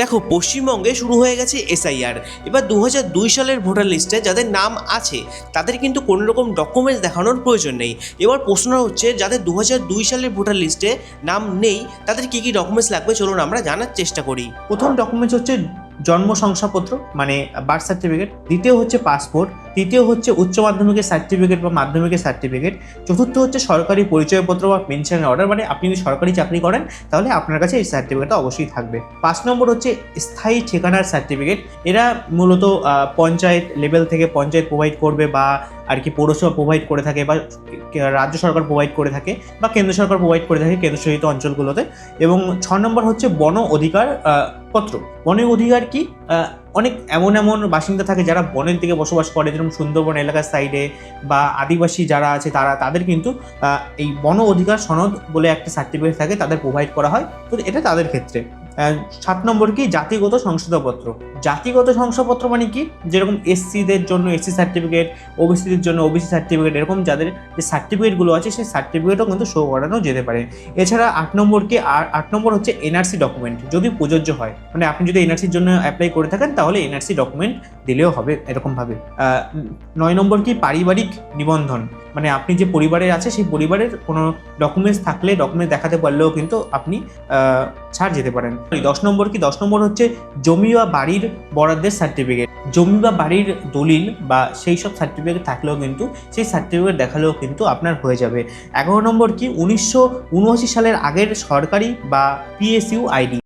দেখো, পশ্চিমবঙ্গে শুরু হয়ে গেছে এসআইআর। এবার দু সালের ভোটার লিস্টে যাদের নাম আছে, তাদের কিন্তু কোনো রকম ডকুমেন্টস দেখানোর প্রয়োজন নেই। এবার প্রশ্ন হচ্ছে, যাদের দু সালের ভোটার লিস্টে নাম নেই, তাদের কী কী ডকুমেন্টস লাগবে? চলুন আমরা জানার চেষ্টা করি। প্রথম ডকুমেন্টস হচ্ছে জন্ম শংসাপত্র মানে বার্থ সার্টিফিকেট দ্বিতীয় হচ্ছে পাসপোর্ট তৃতীয় হচ্ছে উচ্চ মাধ্যমিকের সার্টিফিকেট বা মাধ্যমিকের সার্টিফিকেট চতুর্থ হচ্ছে সরকারি পরিচয়পত্র বা পেনশনের অর্ডার মানে আপনি যদি সরকারি চাকরি করেন, তাহলে আপনার কাছে এই সার্টিফিকেটটা অবশ্যই থাকবে। পাঁচ নম্বর হচ্ছে স্থায়ী ঠিকানার সার্টিফিকেট এরা মূলত পঞ্চায়েত লেভেল থেকে পঞ্চায়েত প্রোভাইড করবে বা আর কি পৌরসভা প্রোভাইড করে থাকে বা রাজ্য সরকার প্রোভাইড করে থাকে বা কেন্দ্র সরকার প্রোভাইড করে থাকে কেন্দ্রশাসিত অঞ্চলগুলোতে। এবং ছ নম্বর হচ্ছে বন অধিকার পত্র। বন অধিকার কি? অনেক এমন এমন বাসিন্দা থাকে যারা বনের দিকে বসবাস করে, যেরকম সুন্দরবন এলাকার সাইডে বা আদিবাসী যারা আছে তারা, তাদের কিন্তু এই বন অধিকার সনদ বলে একটা সার্টিফিকেট থাকে, তাদের প্রোভাইড করা হয়। তো এটা তাদের ক্ষেত্রে। সাত নম্বর কি? জাতিগত শংসাপত্র জাতিগত শংসাপত্র মানে কি? যেরকম এসসিদের জন্য এসসি সার্টিফিকেট ওবিসিদের জন্য ওবিসি সার্টিফিকেট এরকম যাদের যে সার্টিফিকেটগুলো আছে, সেই সার্টিফিকেটও কিন্তু শো করানো যেতে পারে। এছাড়া আট নম্বর কি আর আট নম্বর হচ্ছে এনআরসি ডকুমেন্ট যদি প্রযোজ্য হয়। মানে আপনি যদি এনআরসির জন্য অ্যাপ্লাই করে থাকেন, তাহলে এনআরসি ডকুমেন্ট দিলেও হবে এরকমভাবে। নয় নম্বর কি? পারিবারিক নিবন্ধন। মানে আপনি যে পরিবারের আছে, সেই পরিবারের কোনো ডকুমেন্টস থাকলে ডকুমেন্ট দেখাতে পারলেও কিন্তু আপনি ছাড় যেতে পারেন। দশ নম্বর কি? দশ নম্বর হচ্ছে জমি বা বাড়ির বরাদ্দের সার্টিফিকেট জমি বা বাড়ির দলিল বা সেই সব সার্টিফিকেট থাকলেও কিন্তু সেই সার্টিফিকেট দেখালেও কিন্তু আপনার হয়ে যাবে। এগারো নম্বর কি? উনিশশো উনআশি সালের আগের সরকারি বা পিএসইউ আইডি